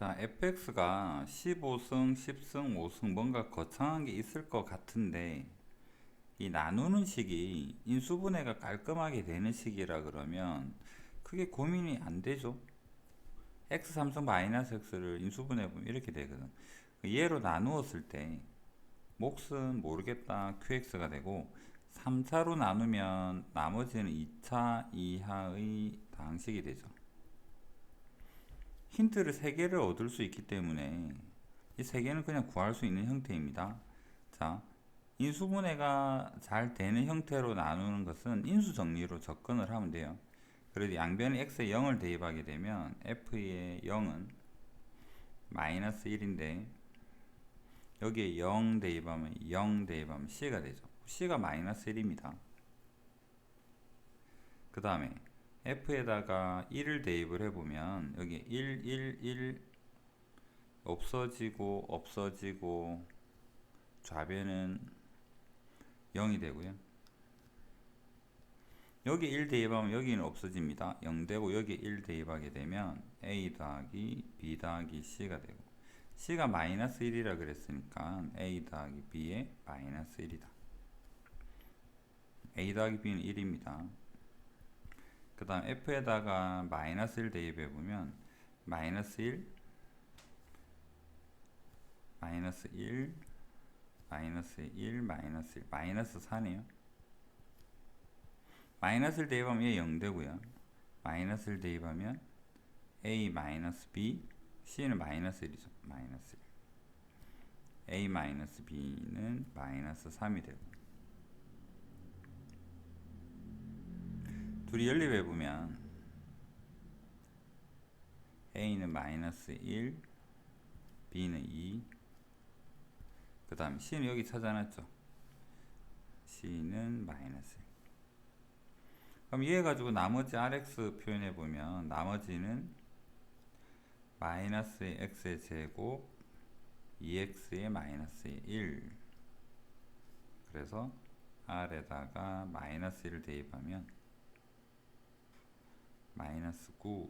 자, fx가 15승, 10승, 5승 뭔가 거창한 게 있을 것 같은데 이 나누는 식이 인수분해가 깔끔하게 되는 식이라 그러면 크게 고민이 안 되죠. x 3승 마이너스 x를 인수분해 보면 이렇게 되거든. 얘로 나누었을 때 몫은 모르겠다 qx가 되고 3차로 나누면 나머지는 2차 이하의 방식이 되죠. 힌트를 3개를 얻을 수 있기 때문에 이 3개는 그냥 구할 수 있는 형태입니다. 자, 인수분해가 잘 되는 형태로 나누는 것은 인수정리로 접근을 하면 돼요. 그래도 양변에 x에 0을 대입하게 되면 f의 0은 마이너스 1인데 여기에 0 대입하면 0 대입하면 c가 되죠. c가 마이너스 1입니다. 그 다음에 f에다가 1을 대입을 해보면 여기 1, 1, 1 없어지고 없어지고 좌변은 0이 되고요. 여기 1 대입하면 여기는 없어집니다. 0 되고 여기 1 대입하게 되면 a 더하기 b 더하기 c가 되고 c가 마이너스 1이라 그랬으니까 a 더하기 b의 마이너스 1이다. a 더하기 b는 1입니다. 그 다음 f에다가 마이너스 1 대입해 보면 마이너스 1 마이너스 1 마이너스 1 마이너스 1 마이너스 4네요. 마이너스를 대입하면 얘 0 되고요. 마이너스를 대입하면 a 마이너스 b c는 마이너스 1이죠. 마이너스 1 a 마이너스 b는 마이너스 3이 되고 둘이 연립해 보면 a는 마이너스 1 b는 2그 다음 c는 여기 찾아놨죠? C는 마이너스 1 그럼 이해 가지고 나머지 rx 표현해 보면 나머지는 마이너스 x의 제곱 2x의 마이너스 1 그래서 r에다가 마이너스 1을 대입하면 마이너스 9